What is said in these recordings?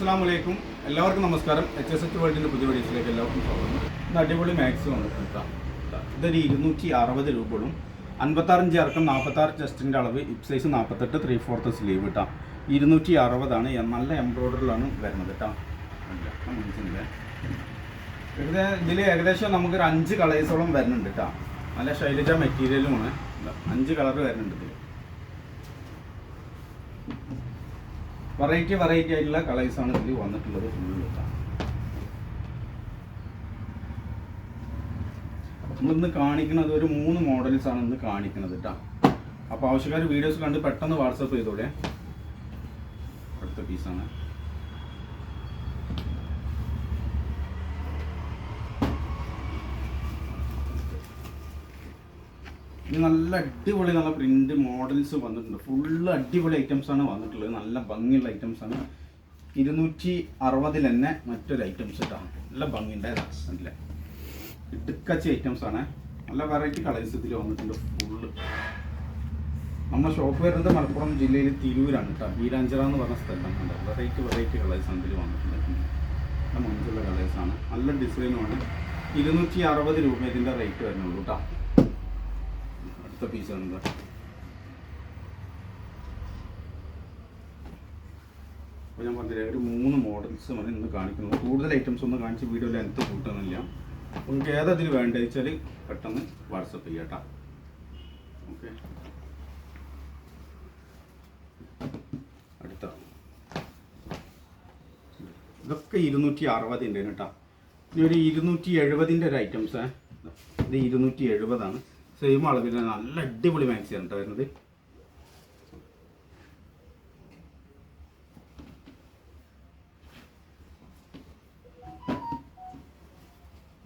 അസ്സാം വലൈക്കും എല്ലാവർക്കും നമസ്കാരം. എച്ച് എസ് എച്ച് വേൾഡിന്റെ പുതിയ വീഡിയോസിലേക്ക് എല്ലാവർക്കും സ്വാഗതം. ഇത് അടിപൊളി മാക്സിമം വന്നിട്ടുണ്ട് ട്ടോ. ഇതൊരു ഇരുന്നൂറ്റി അറുപത് രൂപകളും അൻപത്താറഞ്ച് ഇറക്കം നാൽപ്പത്താറ് ചെസ്റ്റിന്റെ അളവ് ഇപ് സൈസ് നാൽപ്പത്തെട്ട് ത്രീ ഫോർത്ത് സ്ലീവ് കേട്ടോ ഇരുന്നൂറ്റി അറുപതാണ്. നല്ല എംബ്രോയിഡറിലാണ് വരുന്നത് കേട്ടോ ഏകദേശം ഇതിൽ ഏകദേശം നമുക്കൊരു അഞ്ച് കളേഴ്സോളം വരുന്നുണ്ട് കേട്ടോ നല്ല ശൈലജ മെറ്റീരിയലുമാണ് അഞ്ച് കളർ വരുന്നുണ്ട് ഇതിൽ വെറൈറ്റി വെറൈറ്റി ആയിട്ടുള്ള കളേഴ്സാണ് ഇതിൽ വന്നിട്ടുള്ളത് ഫുള്ള് നമ്മളിന്ന് കാണിക്കുന്നത് ഒരു മൂന്ന് മോഡൽസ് ആണ് ഇന്ന് കാണിക്കുന്നത് കേട്ടോ അപ്പോൾ ആവശ്യക്കാർ വീഡിയോസ് കണ്ട് പെട്ടെന്ന് വാട്സപ്പ് ചെയ്തോളെ അടുത്ത പീസാണ് ഇത് നല്ല അടിപൊളി നല്ല പ്രിന്റ് മോഡൽസ് വന്നിട്ടുണ്ട്. ഫുള്ള് അടിപൊളി ഐറ്റംസ് ആണ് വന്നിട്ടുള്ളത്. നല്ല ഭംഗിയുള്ള ഐറ്റംസ് ആണ്. ഇരുന്നൂറ്റി അറുപതിൽ തന്നെ മറ്റൊരു ഐറ്റംസ് ഇട്ടാണ് നല്ല ഭംഗിന്റെ അല്ലേ ഇടുക്കച്ച ഐറ്റംസ് ആണ്. നല്ല വെറൈറ്റി കളേഴ്സ് ഇതിൽ വന്നിട്ടുണ്ട് ഫുള്ള് നമ്മുടെ ഷോപ്പ് വരുന്നത് മലപ്പുറം ജില്ലയിൽ തിരൂരാണ് കേട്ടോ വീരാഞ്ചിറ എന്ന് പറഞ്ഞ സ്ഥലമാണ് വെറൈറ്റി വെറൈറ്റി കളേഴ്സ് ആണ് ഇതിൽ വന്നിട്ടുണ്ട് നല്ല മഞ്ചുള്ള കളേഴ്സാണ് നല്ല ഡിസൈനുമാണ് ഇരുന്നൂറ്റി അറുപത് രൂപ ഇതിന്റെ റേറ്റ് വരുന്നുള്ളൂ കേട്ടോ അടുത്ത പീസ് ആണ് ഇത്. അപ്പോൾ ഞാൻ പറഞ്ഞില്ലേ ഒരു മൂന്ന് മോഡൽസ് മതി ഇന്ന് കാണിക്കുന്നത്. കൂടുതൽ ഐറ്റംസ് ഒന്നും കാണിച്ച് വീഡിയോ ലെങ്ത് കൂട്ടുന്നില്ല. നിങ്ങൾക്ക് ഏതതിൽ വേണ്ടത് വെച്ചാൽ പെട്ടെന്ന് വാട്സപ്പ് ചെയ്യാം കേട്ടോ ഓക്കെ അടുത്ത. ഇതൊക്കെ ഇരുന്നൂറ്റി അറുപതിന്റെ കേട്ടോ ഇനി ഒരു ഇരുന്നൂറ്റി എഴുപതിന്റെ ഒരു ഐറ്റംസ് ഇത് ഇരുന്നൂറ്റി എഴുപതാണ്. സെയിം അളവിൽ നല്ല അടിപൊളി മാക്സിയാണ് കേട്ടോ വരുന്നത്.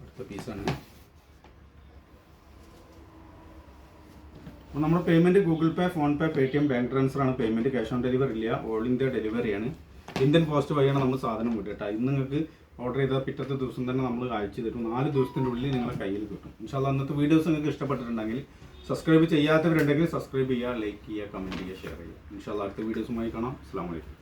അടുത്ത പീസാണ് നമ്മുടെ payment Google Pay PhonePe Paytm bank transfer ആണ്. പേയ്മെന്റ് ക്യാഷ് ഓൺ ഡെലിവറി ഇല്ല. ഓൾ ഇന്ത്യ ഡെലിവറിയാണ് ഇന്ത്യൻ പോസ്റ്റ് വഴിയാണ് നമ്മൾ സാധനം വിടുക ഇന്ന് നിങ്ങൾക്ക് ഓർഡർ ചെയ്ത പിറ്റത്തെ ദിവസം തന്നെ നമ്മൾ അയച്ചു തരും. നാല് ദിവസത്തിന്റെ ഉള്ളിൽ നിങ്ങളെ കയ്യിൽ കിട്ടും. ഇൻഷാല്ല അന്നത്തെ വീഡിയോസ് നിങ്ങൾക്ക് ഇഷ്ടപ്പെട്ടിട്ടുണ്ടെങ്കിൽ സബ്സ്ക്രൈബ് ചെയ്യാത്തവരുണ്ടെങ്കിൽ സബ്സ്ക്രൈബ് ചെയ്യുക ലൈക്ക് ചെയ്യുക കമന്റ് ചെയ്യുക ഷെയർ ചെയ്യുക. ഇൻഷാല്ല അടുത്ത വീഡിയോസുമായി കാണാം. അസ്സാം വലൈക്കും